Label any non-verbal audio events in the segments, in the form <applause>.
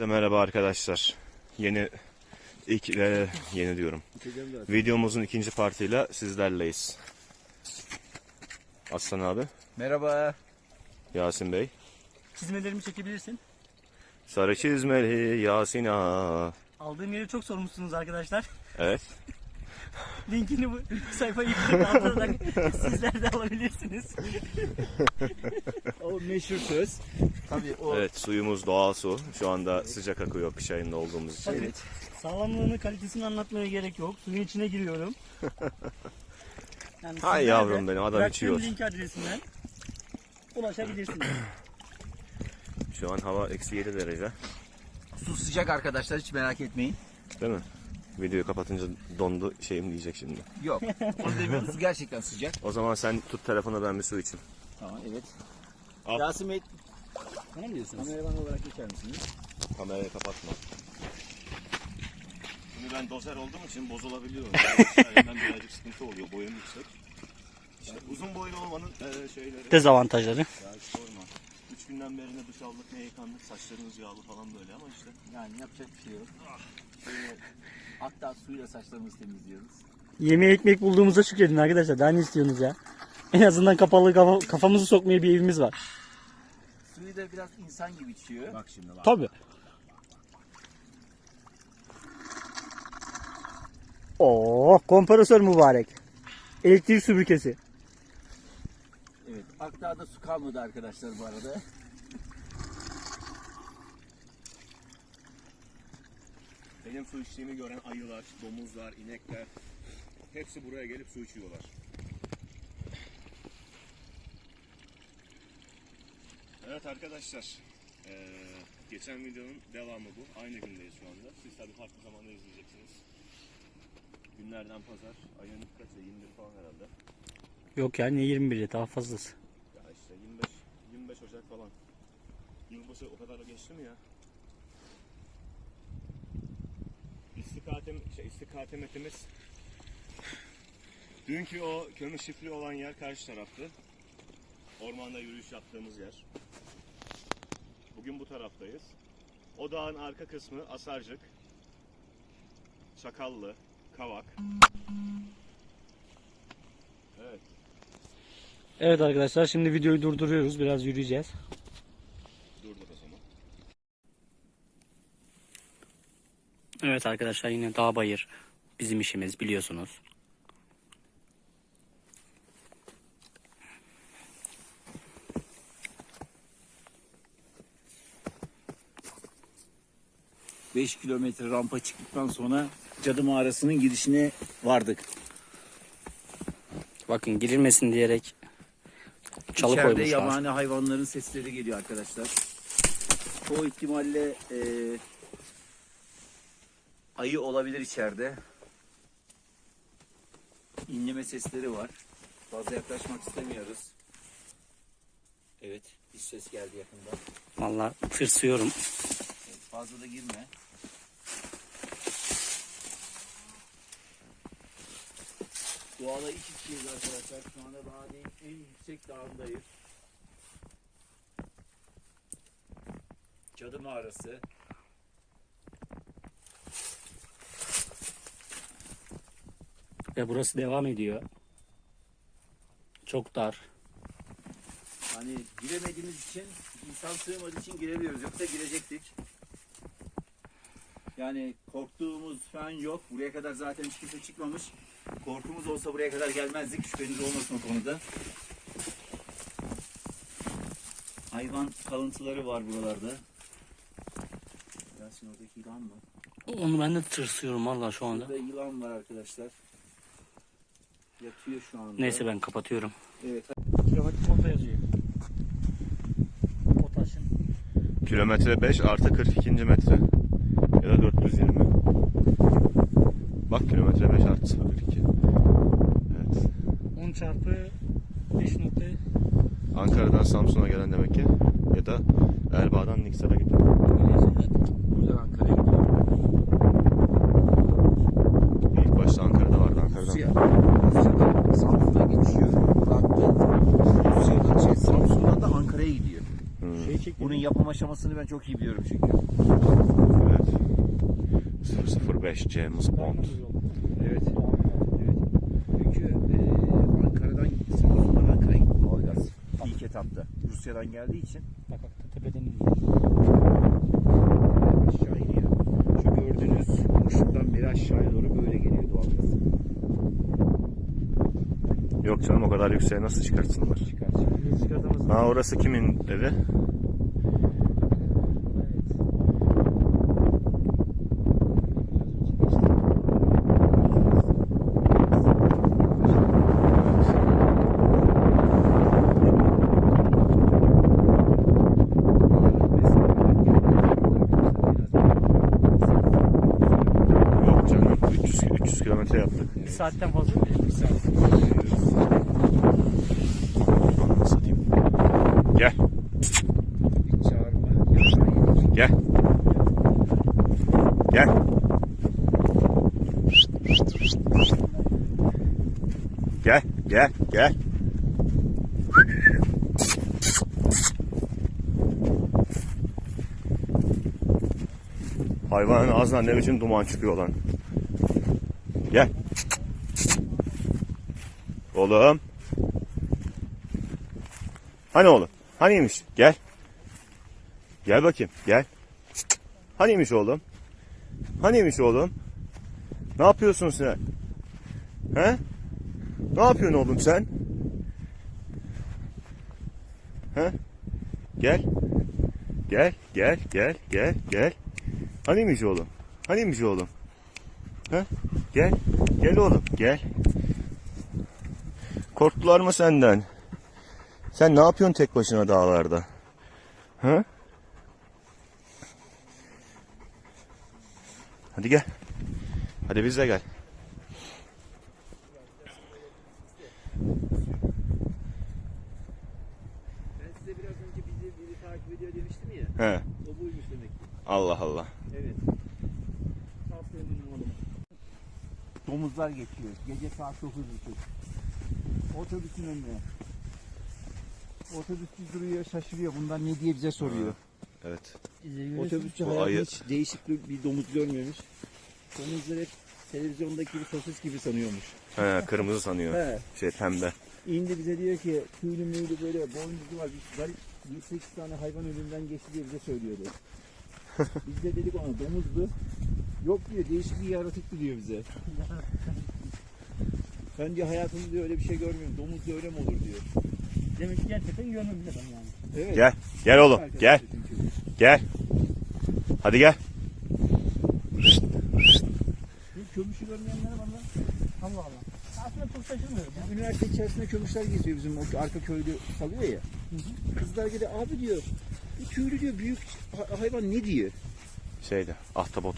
Size merhaba arkadaşlar. Yeni ilk ve yeni diyorum. Videomuzun ikinci partıyla sizlerleyiz. Aslan abi, Merhaba. Yasin Bey. Çizmelerimi çekebilirsin. Sarı çizmeli Yasin ağa. Aldığım yeri çok sormuşsunuz arkadaşlar. Evet. <laughs> <laughs> Linkini bu sayfaya yükleyip aldırarak sizler de alabilirsiniz. <laughs> O meşhur söz. Tabii o. Evet suyumuz doğal su. Şu anda sıcak akıyor kış ayında olduğumuz için. Tabii. Sağlamlığını, kalitesini anlatmaya gerek yok. Suyun içine giriyorum. <laughs> Yani Hay sizler de yavrum benim, adam bıraktığım içiyor. link adresinden ulaşabilirsiniz. Şu an hava eksi 7 derece. Su sıcak arkadaşlar hiç merak etmeyin. Değil mi? Videoyu kapatınca dondu şeyim diyecek şimdi. Yok. Onu demiyoruz. Gerçekten sıcak. O zaman sen tut telefonu ben bir su içeyim. Tamam evet. Al. Yasin Bey. Bana mı diyorsunuz? Kameraman olarak geçer misiniz? Kamerayı kapatma. Şimdi ben dozer olduğum için bozulabiliyorum. <laughs> ben birazcık sıkıntı oluyor. Boyum yüksek. İşte uzun boylu olmanın e, şeyleri. Dezavantajları. Ya sorma. Üç günden beri ne duş aldık ne yıkandık. Saçlarımız yağlı falan böyle ama işte. Yani yapacak bir şey yok. Şöyle, hatta suyla saçlarımızı temizliyoruz. Yemeğe ekmek bulduğumuza şükredin arkadaşlar. Daha ne istiyorsunuz ya? <laughs> En azından kapalı kafa- kafamızı sokmaya bir evimiz var. Suyu da biraz insan gibi içiyor. Bak şimdi bak. Tabii. Oo, kompresör mübarek. Elektrik süpürgesi. Akdağ'da su kalmadı arkadaşlar bu arada. Benim su içtiğimi gören ayılar, domuzlar, inekler hepsi buraya gelip su içiyorlar. Evet arkadaşlar, eee, geçen videonun devamı bu. Aynı gündeyiz şu anda. Siz tabii farklı zamanda izleyeceksiniz. Günlerden pazar, ayın kaçı? 21 falan herhalde. Yok ya ne 21'i daha fazlası. Ya işte 25, 25 Ocak falan. Yılbaşı o kadar geçti mi ya? İstikatem, şey, istikametimiz Dünkü o kömür şifli olan yer karşı taraftı. Ormanda yürüyüş yaptığımız yer. Bugün bu taraftayız. O dağın arka kısmı Asarcık, Çakallı, Kavak. Evet. Evet arkadaşlar şimdi videoyu durduruyoruz. Biraz yürüyeceğiz. Durduk o zaman. Evet arkadaşlar yine dağ bayır bizim işimiz biliyorsunuz. Beş kilometre rampa çıktıktan sonra Cadı Mağarası'nın girişine vardık. Bakın girilmesin diyerek çalı İçeride koymuşlar. yabani hayvanların sesleri geliyor arkadaşlar. Çoğu ihtimalle e, ayı olabilir içeride. İnleme sesleri var. Fazla yaklaşmak istemiyoruz. Evet, bir ses geldi yakında. Vallahi tırsıyorum. Evet, fazla da girme. Doğada iç içiyiz arkadaşlar. Şu anda dağın en yüksek dağındayız. Cadı mağarası. Ve burası devam ediyor. Çok dar. Hani giremediğimiz için, insan sığmadığı için giremiyoruz. Yoksa girecektik. Yani korktuğumuz falan yok. Buraya kadar zaten hiç kimse çıkmamış. Korkumuz olsa buraya kadar gelmezdik. Şüpheniz olmasın o konuda. Hayvan kalıntıları var buralarda. Yasin oradaki yılan mı? Onu ben de tırsıyorum vallahi şu anda. Burada yılan var arkadaşlar. Yatıyor şu anda. Neyse ben kapatıyorum. Evet. Kilometre konta yazıyor. Potaşın. Kilometre 5 artı 42. metre. Ya da 420. Bak kilometre 5 artı 02. Evet. 10 çarpı 5 nokta Ankara'dan Samsun'a gelen demek ki. Ya da Erbaa'dan Niksar'a giden. Buradan Ankara'ya gidiyor. İlk başta Ankara'da vardı Ankara'dan. Rusya, Rusya'dan Samsun'a geçiyor. Bıraktı. Rusya'dan şey Samsun'dan da Ankara'ya gidiyor. Hmm. Şey. Bunun yapım aşamasını ben çok iyi biliyorum çünkü. Evet. 005 James Bond. Evet. Çünkü eee Ankara'dan Samsun'dan Ankara'ya gitti doğalgaz. İlk etapta. Rusya'dan geldiği için Bak bak tepeden iniyor. aşağı iniyor. Şu gördüğünüz boşluktan beri aşağıya doğru böyle geliyor doğalgaz. Yok canım o kadar yükseğe nasıl çıkartsınlar? Çıkar. Biz çıkartamaz. Ha orası kimin evi? Yok canım 300 300 kilometre yaptık. Bir saatten fazla mı? Bir saat. Satayım. Gel gel. Gel. Gel gel gel. Hayvanın ağzından ne biçim duman çıkıyor lan. Gel. Oğlum. Hani oğlum? Haniymiş? Gel. Gel bakayım. Gel. Haniymiş oğlum? Haniymiş oğlum? Ne yapıyorsun sen? He? Ne yapıyorsun oğlum sen? He? Gel. Gel, gel, gel, gel, gel. Haniymiş oğlum? Haniymiş oğlum? He? Gel. Gel oğlum, gel. Korktular mı senden? Sen ne yapıyorsun tek başına dağlarda? Hı? Hadi gel. Hadi biz de gel. Ben size biraz önce bizi biri takip ediyor demiştim ya. He. O buymuş demek ki. Allah Allah. Evet. Aferin oğluma. Domuzlar geçiyor. Gece saat 9.30. Otobüsün önüne. Otobüs bir duruyor şaşırıyor. Bunlar ne diye bize soruyor. Evet. Otobüsçü Bu hayatında ayı- hiç değişik bir, bir domuz görmemiş. Domuzlar hep televizyondaki bir sosis gibi sanıyormuş. He, kırmızı sanıyor. He. Şey pembe. İndi bize diyor ki tüylü müylü böyle boynuzlu var. Bir garip 7-8 tane hayvan ölümden geçti diye bize söylüyordu. <laughs> Biz de dedik ona domuzdu. Yok diyor değişik bir yaratıktı diyor bize. <laughs> Ben diyor hayatımda diyor öyle bir şey görmüyorum. Domuz da öyle mi olur diyor. Demek ki gerçekten görmemiş adam yani. Evet. Gel. Gel oğlum. Arkadaşlar Gel. çünkü. Gel. Hadi gel. Bu kömüşü görmeyenlere valla. Allah Allah. Aslında çok şaşırmıyorum ya. Üniversite içerisinde kömüşler geziyor bizim o arka köyde salıyor ya. Kızlar geliyor abi diyor. Bu tüylü diyor büyük ha- hayvan ne diyor? Şeyde. Ahtapot.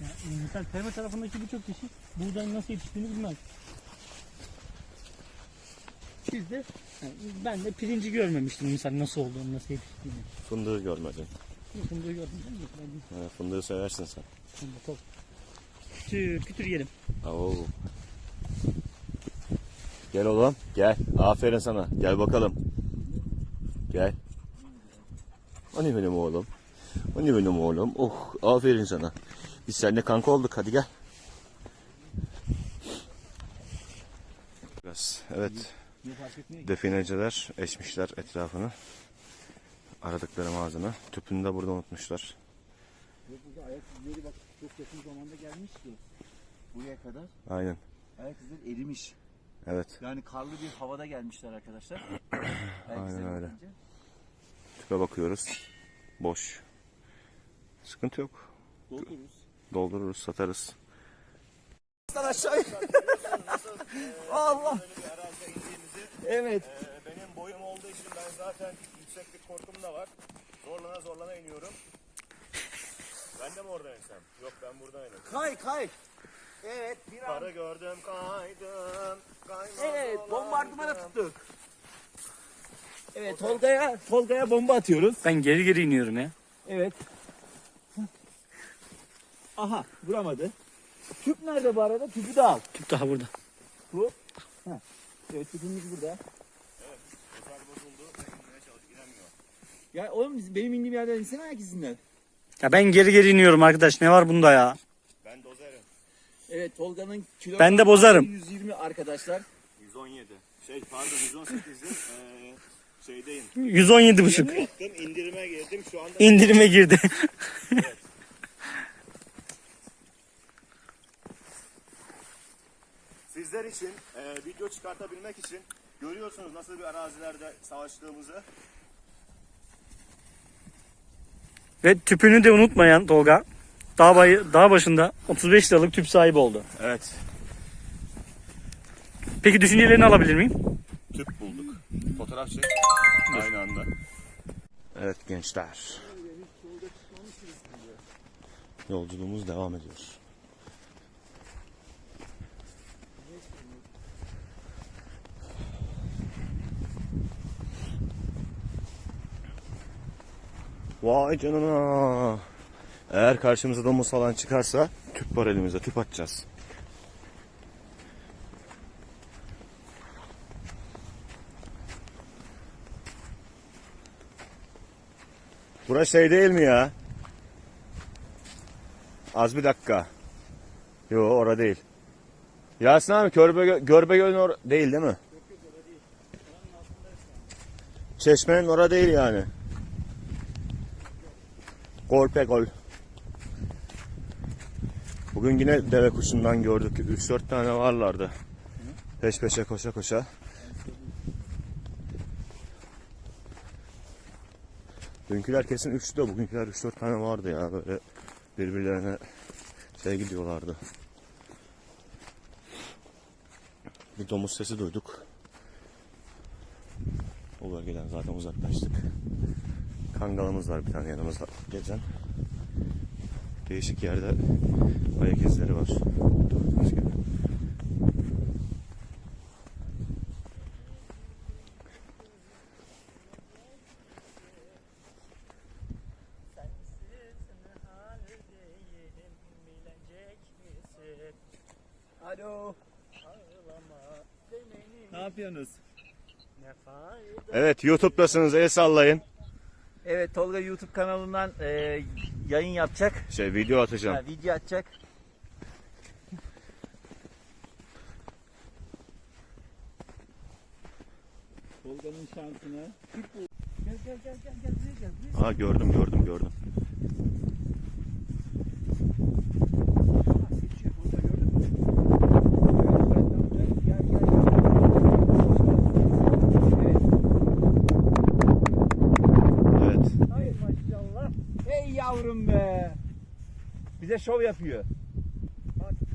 Yani, mesela Perma tarafındaki birçok kişi buğdayın nasıl yetiştiğini bilmez. Biz de yani ben de pirinci görmemiştim misal nasıl olduğunu, nasıl yetiştiğini. Fındığı görmedin. Fındığı gördüm değil mi? Ben He, fındığı seversin sen. fındık çok. Kütür kütür yerim. Oo. Gel oğlum. Gel. Aferin sana. Gel bakalım. Gel. Hani benim oğlum. Hani benim oğlum. Oh aferin sana. Biz seninle kanka olduk. Hadi gel. Biraz. Evet. Defineciler eşmişler etrafını. Aradıkları malzeme. Tüpünü de burada unutmuşlar. Ve burada ayak izleri bak çok yakın zamanda gelmiş ki. Buraya kadar Aynen. ayak izleri erimiş. Evet. Yani karlı bir havada gelmişler arkadaşlar. <clears throat> Aynen öyle. bakınca. Tüpe bakıyoruz. Boş. Sıkıntı yok. Doldururuz. Doldururuz, satarız. Aşağı. <laughs> Allah. Evet. Ee, benim boyum olduğu için ben zaten yükseklik korkum da var. Zorlana zorlana iniyorum. Ben de mi oradan insem? Yok ben buradan inerim. Kay kay. Evet bir an. Karı gördüm kaydım. Kaymaz Evet bombardımana tuttuk. Evet Tolga'ya Tolga'ya bomba atıyoruz. Ben geri geri iniyorum ya. Evet. Aha vuramadı. Tüp nerede bu arada? Tüpü de al. Tüp daha burada. Bu. Heh. Evet tüpümüz burada. Motor bozuldu. İnmeye çalış, inemiyor. Ya oğlum biz- benim indiğim yerden insene ayak izinden. Ya ben geri geri iniyorum arkadaş. Ne var bunda ya? Ben dozerim. Evet Tolga'nın kilo Ben de bozarım. 120 arkadaşlar. 117. Şey pardon 118'dim. Ee, şeydeyim. 117 buçuk. Yaptım indirime girdim şu anda. İndirime girdi. Sizler için e, video çıkartabilmek için görüyorsunuz nasıl bir arazilerde savaştığımızı. Ve tüpünü de unutmayan Tolga. Dağ, bayı, dağ başında 35 liralık tüp sahibi oldu. Evet. Peki düşüncelerini alabilir miyim? Tüp bulduk. Fotoğraf çek. Aynı anda. Evet gençler. Yolculuğumuz devam ediyor. Vay canına. Eğer karşımıza domuz falan çıkarsa tüp var elimizde tüp atacağız. Burası şey değil mi ya? Az bir dakika. Yo ora değil. Yasin abi Körbe, Görbegöl'ün or değil değil mi? Çeşmenin ora değil yani. Gol pe gol. Bugün yine deve kuşundan gördük. 3-4 tane varlardı. Peş peşe koşa koşa. Dünküler kesin 3'tü de bugünküler 3-4 tane vardı ya böyle birbirlerine şey gidiyorlardı. Bir domuz sesi duyduk. O bölgeden zaten uzaklaştık. Kangalımız var bir tane yanımızda gezen. Değişik yerde ayak izleri var. Gördüğünüz gibi. Alo. Ne yapıyorsunuz? Evet YouTube'dasınız el sallayın. Evet Tolga YouTube kanalından e, yayın yapacak. Şey video atacağım. Ha, video atacak. Tolga'nın şansına. Gel gel gel gel gel buraya gel. buraya. Aa gördüm gördüm gördüm. Bak, geçiyor Tolga, gördün mü? Gel, gel, gel. Evet. Evet. Ay maşallah. Ey yavrum be. Bize şov yapıyor.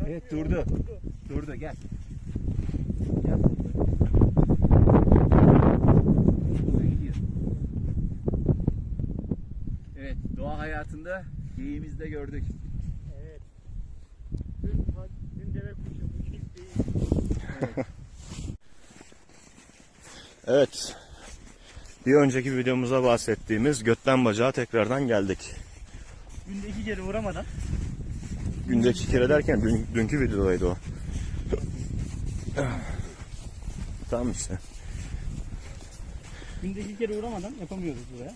Evet durdu. Durdu gel. Gel. Evet doğa hayatında geyiğimizi de gördük. Evet. Dün, dün deve kuşu, bugün değil. Evet. Bir önceki videomuza bahsettiğimiz götten bacağa tekrardan geldik. Günde iki kere uğramadan. Gündeki kere derken dün, dünkü videodaydı o. tamam işte. Günde iki kere uğramadan yapamıyoruz buraya.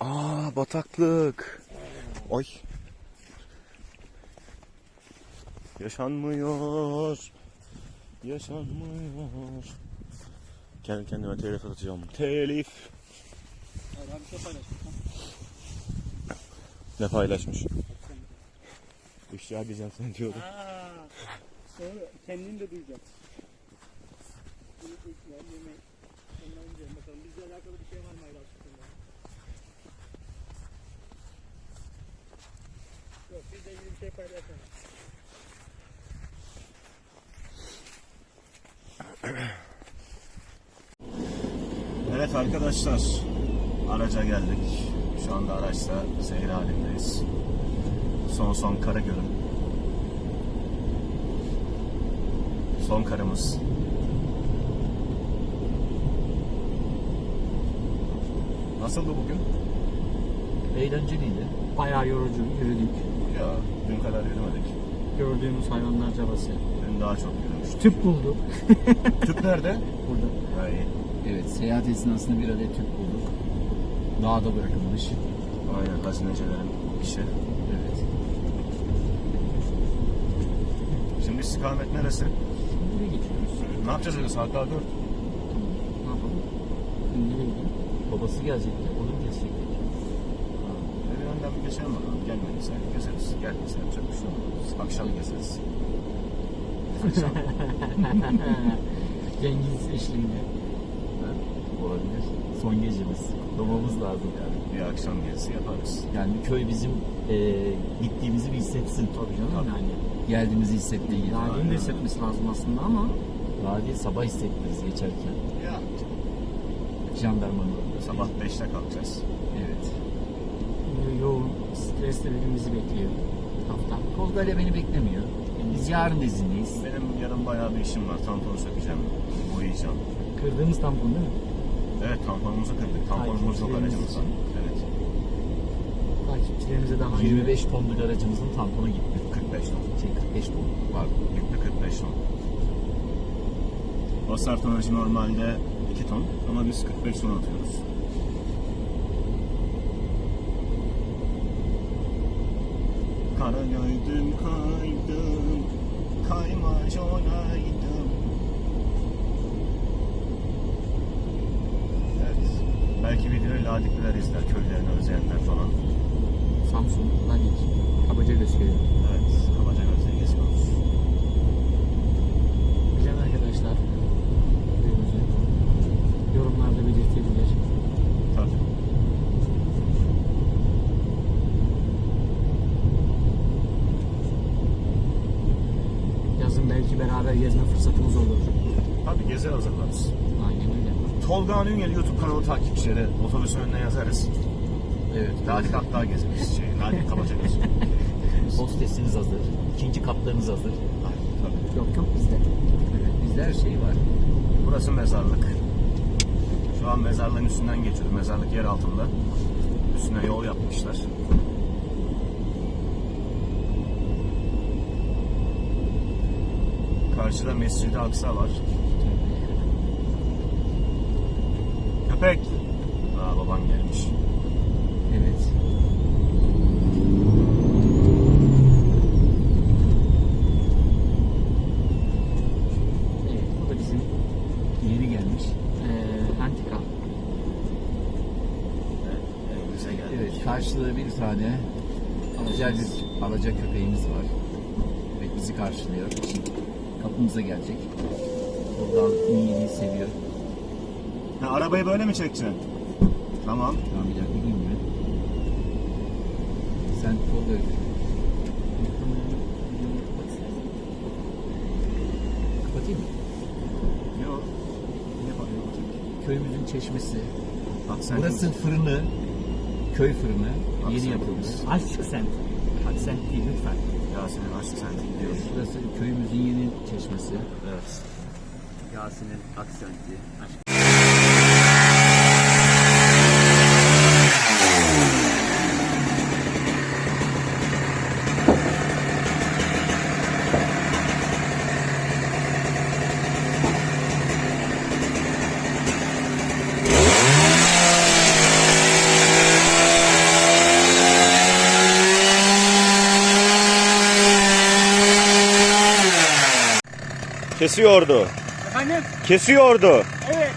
Aa bataklık. Oy. Yaşanmıyor. Yaşanmıyor. Kendi kendime telif atacağım. Telif. Abi bir şey paylaşmış. Ne paylaşmış? İfşa diyeceğim sen diyordun. Aa, doğru. Kendini de duyacak. Yemekler, yemek. Ondan önce bakalım bizle alakalı bir şey var mı Ayla? Yok bizle ilgili bir şey paylaşamam. Evet arkadaşlar. Araca geldik. Şu anda araçta seyir halindeyiz. Son son Karagöl'üm. Son karımız. Nasıldı bugün? Eğlenceliydi. Bayağı yorucu yürüdük. Ya dün kadar yürümedik. Gördüğümüz hayvanlar cabası. Dün daha çok yürümüştük. Tüp bulduk. Tüp nerede? Burada. Ha, iyi. Evet seyahat esnasında bir adet tüp bulduk. Dağda bırakılmış. Aynen hazinecilerin işi. Evet. Şimdi istikamet neresi? Nereye geçiyoruz? Ne yapacağız öyle saat daha 4. Ne yapalım? Nereye gidelim? Babası gelecekti. Onu mu geçecektik? Bir önden bir geçelim bakalım. Gelmediyse gezeriz. Geldiyse yapacak bir şey olmaz. Akşam gezeriz. Cengiz eşliğinde. Olabilir. Son gecemiz. Domamız lazım yani. bir akşam gezisi yaparız. Yani köy bizim e, gittiğimizi bir hissetsin. Tabii canım yani. Geldiğimizi hissettiği gibi. Radi'nin de hissetmesi lazım aslında ama Radi sabah hissettiririz geçerken. Ya. Jandarmanın orada. Sabah 5'te kalkacağız. Evet. yoğun, stresli bir gün bizi bekliyor. Hafta. Tolga ile beni beklemiyor. Yarın da izinliyiz. Benim yarın bayağı bir işim var. Tamponu sökeceğim. Boyayacağım. Kırdığımız tampon değil mi? Evet tamponumuzu kırdık. Tamponumuz yok aracımızda. Evet. Takipçilerimize daha önce 25 tonluk aracımızın tamponu gitti. 45 ton. Şey 45 ton var. Gitti 45 ton. Basar tonajı normalde 2 ton ama biz 45 ton atıyoruz. Kara gördüm kaydım, kaymaç olaydım. Evet, belki videoyu ladikliler izler, köylerini özleyenler falan. Samsun, Ladik, Kabaca gösteriyor. Evet, kabaca gözle geziyoruz. Güzel arkadaşlar. Videomuzu yorumlarda belirtebilir. Tabii. Yazın belki beraber gezme fırsatımız olur. Tabii gezer hazırlarız. Aynen öyle. Tolga Üngel YouTube takipçileri otobüsün önüne yazarız. Evet. Ladik hatta gezeriz. Şey, Ladik kabaca göz. Hostesiniz <laughs> hazır. İkinci katlarınız hazır. Tabii. Yok yok bizde. Evet. Bizde her şey var. Burası mezarlık. Şu an mezarlığın üstünden geçiyoruz. Mezarlık yer altında. Üstüne yol yapmışlar. Karşıda Mescid-i Aksa var. Köpek. Aa baban gelmiş. Evet. Evet bu da bizim Yeni gelmiş. eee antika. Evet, evimize geldik. Evet. Karşıda bir tane güzel bir alaca köpeğimiz var. Evet bizi karşılıyor. Şimdi kapımıza gelecek. Buradan iyiliği seviyor. Ha, arabayı böyle mi çekeceksin? Tamam. Tamam bir dakika mi? Sen Tolga Kapatayım mı? Yok. Ne bakıyorsun? Köyümüzün çeşmesi. Bak sen Burası fırını. Köy fırını. Bak Yeni sen- yapılmış. Aşk sent. Aksent değil lütfen. Yasin'in aşkı sen gidiyorsun. Burası köyümüzün yeni çeşmesi. Evet. Yasin'in aksenti. Kesiyordu. Efendim? Kesiyordu. Evet.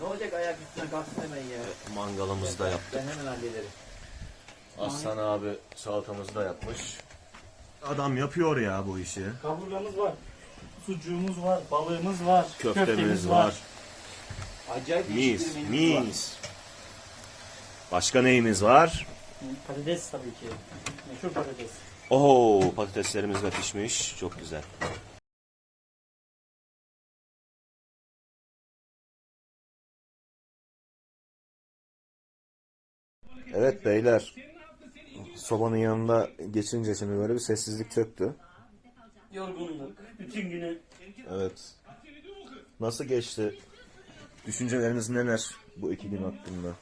Ne olacak ayak üstüne kalksın hemen ya. Mangalımızı da yaptık. Ben hemen hallederim. Aslan abi salatamızı da yapmış. Adam yapıyor ya bu işi. Kaburgamız var. Sucuğumuz var, balığımız var, Köftemiz var. Acayip Mis, değişik bir menümüz var. mis. Başka neyimiz var? Patates tabii ki. Meşhur patates. Oo patateslerimiz de pişmiş. Çok güzel. Evet beyler. Sobanın yanında geçince şimdi böyle bir sessizlik çöktü. Yorgunluk. Bütün günü Evet. Nasıl geçti? Düşünceleriniz neler bu iki gün hakkında?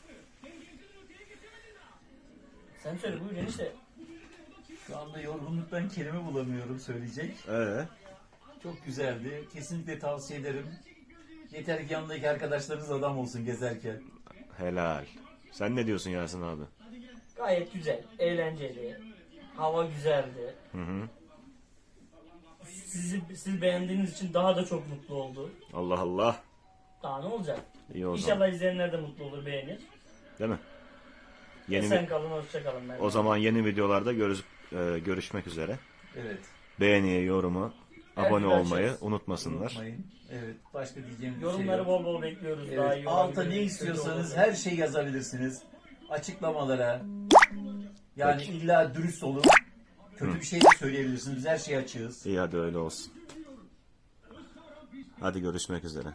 sen söyle buyur enişte. Şu anda yorgunluktan kelime bulamıyorum söyleyecek. Ee, Çok güzeldi. Kesinlikle tavsiye ederim. Yeter ki yanındaki arkadaşlarınız adam olsun gezerken. helal. Sen ne diyorsun Yasin abi? Gayet güzel, eğlenceli. Hava güzeldi. Hı hı. Sizi siz beğendiğiniz için daha da çok mutlu oldu. Allah Allah. Daha ne olacak? İyi o zaman. İnşallah izleyenler de mutlu olur, beğenir. Değil mi? Yeni Sen vi- kalın, hoşça kalın. Ben o zaman yeni videolarda görüş- e, görüşmek üzere. Evet. Beğeniye, yorumu, abone olmayı açarız. unutmasınlar. Unutmayın. Evet. Başka diyeceğim bir Yorumları şey yok. bol bol bekliyoruz. Evet, Daha iyi alta olabilir, ne kötü istiyorsanız olabilir. her şey yazabilirsiniz. Açıklamalara. Yani Peki. illa dürüst olun. Kötü bir şey de söyleyebilirsiniz. Biz her şeyi açığız. İyi hadi öyle olsun. Hadi görüşmek üzere.